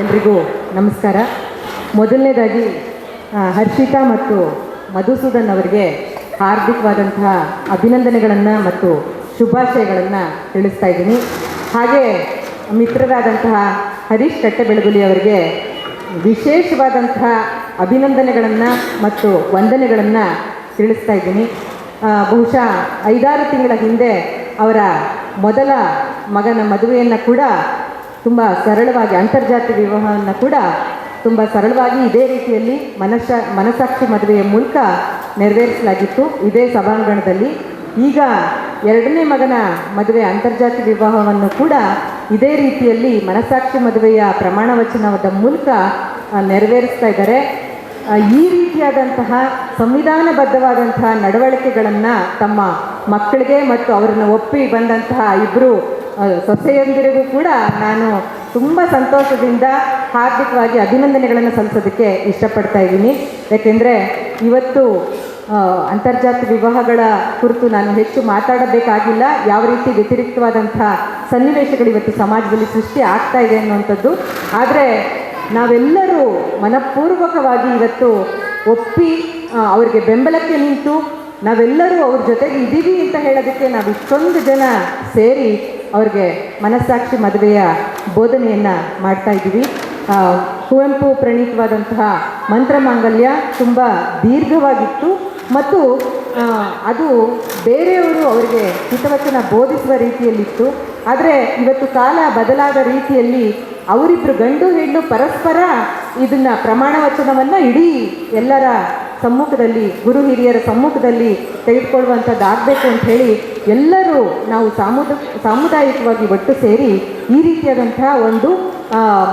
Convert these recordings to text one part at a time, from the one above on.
ಎಲ್ರಿಗೂ ನಮಸ್ಕಾರ. ಮೊದಲನೇದಾಗಿ ಹರ್ಷಿತಾ ಮತ್ತು ಮಧುಸೂದನ್ ಅವರಿಗೆ ಹಾರ್ದಿಕವಾದಂತಹ ಅಭಿನಂದನೆಗಳನ್ನು ಮತ್ತು ಶುಭಾಶಯಗಳನ್ನು ತಿಳಿಸ್ತಾ ಇದ್ದೀನಿ. ಹಾಗೆ ಮಿತ್ರರಾದಂತಹ ಹರೀಶ್ ಕಟ್ಟೆಬೆಳಗುಲಿ ಅವರಿಗೆ ವಿಶೇಷವಾದಂತಹ ಅಭಿನಂದನೆಗಳನ್ನು ಮತ್ತು ವಂದನೆಗಳನ್ನು ತಿಳಿಸ್ತಾ ಇದ್ದೀನಿ. ಬಹುಶಃ ಐದಾರು ತಿಂಗಳ ಹಿಂದೆ ಅವರ ಮೊದಲ ಮಗನ ಮದುವೆಯನ್ನು ಕೂಡ ತುಂಬ ಸರಳವಾಗಿ ಅಂತರ್ಜಾತಿ ವಿವಾಹವನ್ನು ಕೂಡ ತುಂಬ ಸರಳವಾಗಿ ಇದೇ ರೀತಿಯಲ್ಲಿ ಮನಸ್ಸ ಮನಸ್ಸಾಕ್ಷಿ ಮದುವೆಯ ಮೂಲಕ ನೆರವೇರಿಸಲಾಗಿತ್ತು. ಇದೇ ಸಭಾಂಗಣದಲ್ಲಿ ಈಗ ಎರಡನೇ ಮಗನ ಮದುವೆ ಅಂತರ್ಜಾತಿ ವಿವಾಹವನ್ನು ಕೂಡ ಇದೇ ರೀತಿಯಲ್ಲಿ ಮನಸ್ಸಾಕ್ಷಿ ಮದುವೆಯ ಪ್ರಮಾಣ ವಚನದ ಮೂಲಕ ನೆರವೇರಿಸ್ತಾ ಇದ್ದಾರೆ. ಈ ರೀತಿಯಾದಂತಹ ಸಂವಿಧಾನಬದ್ಧವಾದಂತಹ ನಡವಳಿಕೆಗಳನ್ನು ತಮ್ಮ ಮಕ್ಕಳಿಗೆ ಮತ್ತು ಅವರನ್ನು ಒಪ್ಪಿ ಬಂದಂತಹ ಇಬ್ಬರು ಸೊಸೆಯೊಂದಿರಿಗೂ ಕೂಡ ನಾನು ತುಂಬ ಸಂತೋಷದಿಂದ ಹಾರ್ದಿಕವಾಗಿ ಅಭಿನಂದನೆಗಳನ್ನು ಸಲ್ಲಿಸೋದಕ್ಕೆ ಇಷ್ಟಪಡ್ತಾ ಇದ್ದೀನಿ. ಯಾಕೆಂದರೆ ಇವತ್ತು ಅಂತರ್ಜಾತ ವಿವಾಹಗಳ ಕುರಿತು ನಾನು ಹೆಚ್ಚು ಮಾತಾಡಬೇಕಾಗಿಲ್ಲ. ಯಾವ ರೀತಿ ವ್ಯತಿರಿಕ್ತವಾದಂಥ ಸನ್ನಿವೇಶಗಳು ಇವತ್ತು ಸಮಾಜದಲ್ಲಿ ಸೃಷ್ಟಿ ಆಗ್ತಾ ಇದೆ ಅನ್ನುವಂಥದ್ದು. ಆದರೆ ನಾವೆಲ್ಲರೂ ಮನಪೂರ್ವಕವಾಗಿ ಇವತ್ತು ಒಪ್ಪಿ ಅವರಿಗೆ ಬೆಂಬಲಕ್ಕೆ ನಿಂತು ನಾವೆಲ್ಲರೂ ಅವ್ರ ಜೊತೆಗೆ ಇದ್ದೀವಿ ಅಂತ ಹೇಳೋದಕ್ಕೆ ನಾವು ಇಷ್ಟೊಂದು ಜನ ಸೇರಿ ಅವ್ರಿಗೆ ಮನಸ್ಸಾಕ್ಷಿ ಮದುವೆಯ ಬೋಧನೆಯನ್ನು ಮಾಡ್ತಾ ಇದ್ದೀವಿ. ಕುವೆಂಪು ಪ್ರಣೀತವಾದಂತಹ ಮಂತ್ರಮಾಂಗಲ್ಯ ತುಂಬ ದೀರ್ಘವಾಗಿತ್ತು ಮತ್ತು ಅದು ಬೇರೆಯವರು ಅವರಿಗೆ ಹಿತವಚನ ಬೋಧಿಸುವ ರೀತಿಯಲ್ಲಿತ್ತು. ಆದರೆ ಇವತ್ತು ಕಾಲ ಬದಲಾದ ರೀತಿಯಲ್ಲಿ ಅವರಿಬ್ಬರು ಗಂಡು ಹೆಣ್ಣು ಪರಸ್ಪರ ಇದನ್ನು ಪ್ರಮಾಣ ವಚನವನ್ನು ಇಡೀ ಎಲ್ಲರ ಸಮ್ಮುಖದಲ್ಲಿ, ಗುರು ಹಿರಿಯರ ಸಮ್ಮುಖದಲ್ಲಿ ತೆಗೆದುಕೊಳ್ಳುವಂಥದ್ದಾಗಬೇಕು ಅಂತ ಹೇಳಿ ಎಲ್ಲರೂ ನಾವು ಸಾಮುದ, ಸಾಮುದಾಯಿಕವಾಗಿ ಒಟ್ಟು ಸೇರಿ ಈ ರೀತಿಯಾದಂತಹ ಒಂದು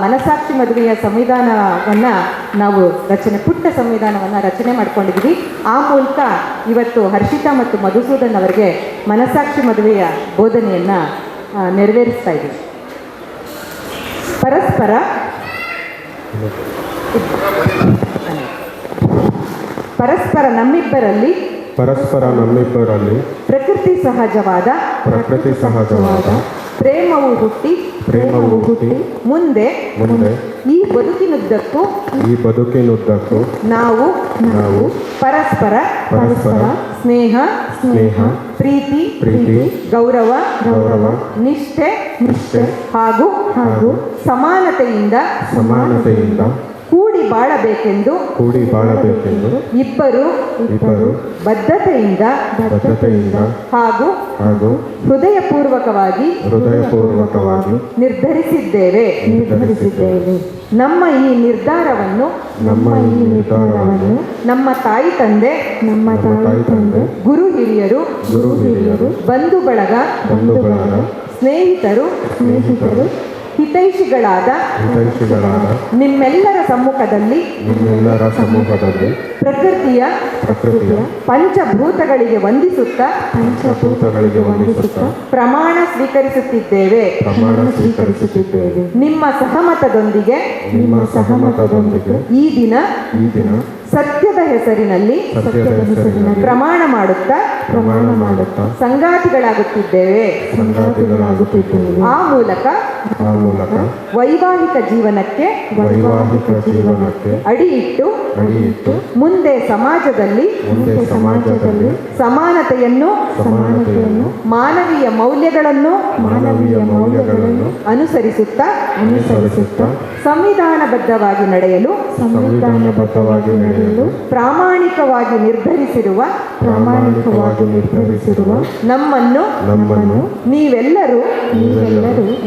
ಮನಸ್ಸಾಕ್ಷಿ ಮದುವೆಯ ಸಂವಿಧಾನವನ್ನು ನಾವು ರಚನೆ, ಪುಟ್ಟ ಸಂವಿಧಾನವನ್ನು ರಚನೆ ಮಾಡ್ಕೊಂಡಿದ್ವಿ ಆ ಮೂಲಕ ಇವತ್ತು ಹರ್ಷಿತಾ ಮತ್ತು ಮಧುಸೂದನ್ ಅವರಿಗೆ ಮನಸ್ಸಾಕ್ಷಿ ಮದುವೆಯ ಬೋಧನೆಯನ್ನು ನೆರವೇರಿಸ್ತಾ ಇದ್ದೀವಿ. ಪರಸ್ಪರ. ಪರಸ್ಪರ ನಮ್ಮಿಬ್ಬರಲ್ಲಿ ಪರಸ್ಪರ ನಮ್ಮಿಬ್ಬರಲ್ಲಿ ಪ್ರಕೃತಿ ಸಹಜವಾದ ಪ್ರಕೃತಿ ಸಹಜವಾದ ಪ್ರೇಮವು ಹುಟ್ಟಿ ಪ್ರೇಮವು ಹುಟ್ಟಿ ಮುಂದೆ ಮುಂದೆ ಈ ಬದುಕಿನುದ್ದಕ್ಕೂ ಈ ಬದುಕಿನುದ್ದಕ್ಕೂ ನಾವು ನಾವು ಪರಸ್ಪರ ಪರಸ್ಪರ ಸ್ನೇಹ ಸ್ನೇಹ ಪ್ರೀತಿ ಪ್ರೀತಿ ಗೌರವ ಗೌರವ ನಿಷ್ಠೆ ನಿಷ್ಠೆ ಹಾಗೂ ಹಾಗೂ ಸಮಾನತೆಯಿಂದ ಸಮಾನತೆಯಿಂದ ಕೂಡಿ ಬಾಳಬೇಕೆಂದು ಕೂಡಿ ಬಾಳಬೇಕೆಂದು ಇಬ್ಬರು ಇಬ್ಬರು ಬದ್ಧತೆಯಿಂದ ಬದ್ಧತೆಯಿಂದ ಹಾಗೂ ಹಾಗೂ ಹೃದಯಪೂರ್ವಕವಾಗಿ ಹೃದಯಪೂರ್ವಕವಾಗಿ ನಿರ್ಧರಿಸಿದ್ದೇವೆ ನಿರ್ಧರಿಸಿದ್ದೇವೆ. ನಮ್ಮ ಈ ನಿರ್ಧಾರವನ್ನು ನಮ್ಮ ಈ ನಿರ್ಧಾರವನ್ನು ನಮ್ಮ ತಾಯಿ ತಂದೆ ನಮ್ಮ ತಾಯಿ ತಂದೆ ಗುರು ಹಿರಿಯರು ಗುರು ಹಿರಿಯರು ಬಂಧು ಬಳಗ ಬಂಧು ಬಳಗ ಸ್ನೇಹಿತರು ಸ್ನೇಹಿತರು ಹಿತೈಷಿಗಳಾದ ಹಿತೈಷಿಗಳಾದ ನಿಮ್ಮೆಲ್ಲರ ಸಮ್ಮುಖದಲ್ಲಿ ನಿಮ್ಮೆಲ್ಲರ ಸಮೂಹದಲ್ಲಿ ಪ್ರಕೃತಿಯ ಪ್ರಕೃತಿಯ ಪಂಚಭೂತಗಳಿಗೆ ವಂದಿಸುತ್ತಾ ಪಂಚಭೂತಗಳಿಗೆ ವಂದಿಸುತ್ತಾ ಪ್ರಮಾಣ ಸ್ವೀಕರಿಸುತ್ತಿದ್ದೇವೆ. ಪ್ರಮಾಣ ಸ್ವೀಕರಿಸುತ್ತಿದ್ದೇವೆ. ನಿಮ್ಮ ಸಹಮತದೊಂದಿಗೆ ನಿಮ್ಮ ಸಹಮತದೊಂದಿಗೆ ಈ ದಿನ ಈ ದಿನ ಸತ್ಯದ ಹೆಸರಿನಲ್ಲಿ ಸತ್ಯದ ಹೆಸರಿನಲ್ಲಿ ಪ್ರಮಾಣ ಮಾಡುತ್ತಾ ಪ್ರಮಾಣ ಮಾಡುತ್ತಾ ಸಂಗಾತಿಗಳಾಗುತ್ತಿದ್ದೇವೆ. ಸಂಗಾತಿಗಳಾಗುತ್ತಿದ್ದೇವೆ. ಆ ಮೂಲಕ ಆ ಮೂಲಕ ವೈವಾಹಿಕ ಜೀವನಕ್ಕೆ ವೈವಾಹಿಕ ಜೀವನಕ್ಕೆ ಅಡಿಯಿಟ್ಟು ಇಟ್ಟು ಮುಂದೆ ಸಮಾಜದಲ್ಲಿ ಮುಂದೆ ಸಮಾಜದಲ್ಲಿ ಸಮಾನತೆಯನ್ನು ಸಮಾನತೆಯನ್ನು ಮಾನವೀಯ ಮೌಲ್ಯಗಳನ್ನು ಮಾನವೀಯ ಮೌಲ್ಯಗಳನ್ನು ಅನುಸರಿಸುತ್ತಾ ಅನುಸರಿಸುತ್ತಾ ಸಂವಿಧಾನಬದ್ಧವಾಗಿ ನಡೆಯಲು ಸಂವಿಧಾನಬದ್ಧವಾಗಿ ನಡೆಯಲು ಪ್ರಾಮಾಣಿಕವಾಗಿ ನಿರ್ಧರಿಸಿರುವ ಪ್ರಾಮಾಣಿಕವಾಗಿ ನಮ್ಮನ್ನು ನಮ್ಮನ್ನು ನೀವೆಲ್ಲರೂ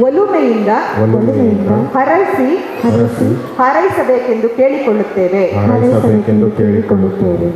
ಒಲುಮೆಯಿಂದ ಒಲುಮೆಯಿಂದ ಹರಸಿ ಹಾರೈಸಬೇಕೆಂದು ಕೇಳಿಕೊಳ್ಳುತ್ತೇವೆ. ಹಾರೈಸಬೇಕೆಂದು ಕೇಳಿಕೊಳ್ಳುತ್ತೇವೆ.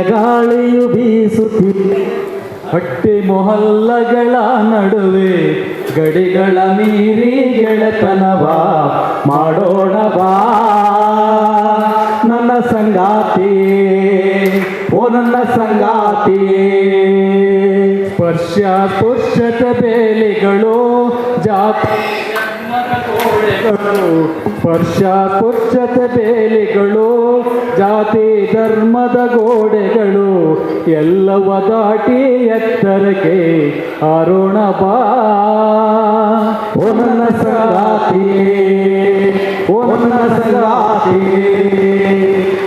ಗಾಳಿಯು ಬೀಸುತ್ತಿದೆ. ಹಟ್ಟಿ ಮೊಹಲ್ಲಗಳ ನಡುವೆ ಗಡಿಗಳ ಮೀರಿ ಗೆಳೆತನವ ಮಾಡೋಣ ಬಾ. ನನ್ನ ಸಂಗಾತಿ, ಓ ನನ್ನ ಸಂಗಾತಿ. ಸ್ಪರ್ಶ ಪುರುಷತ ಬೇಲಿಗಳು ಜಾತಿ. ಸ್ಪರ್ಶದ ಬೇಲಿಗಳು ಜಾತಿ ಧರ್ಮದ ಗೋಡೆಗಳು ಎಲ್ಲವ ದಾಟಿ ಎತ್ತರಕ್ಕೆ ಅರುಣ ಬಾ. ಓ ನನ್ನ ಸಂಗಾತಿ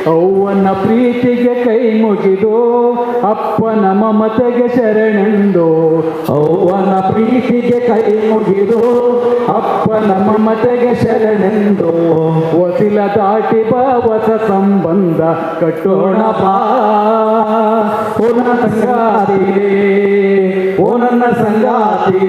ಓ ಪ್ರೀತಿಗೆ ಕೈ ಮುಗಿದು ಅಪ್ಪನ ಮಮತೆಗೆ ಶರಣೆಂದು ಅವನ ಪ್ರೀತಿಗೆ ಕೈ ಮುಗಿದು ಅಪ್ಪನ ಮಮತೆಗೆ ಶರಣೆಂದು. ವಸಿಲ ದಾಟಿ ಬಾವಸ ಸಂಬಂಧ ಕಟ್ಟೋಣ ಪಾ ಓ ನನ್ನ ಸಂಗಾತಿ ಓ ನನ್ನ ಸಂಗಾತಿ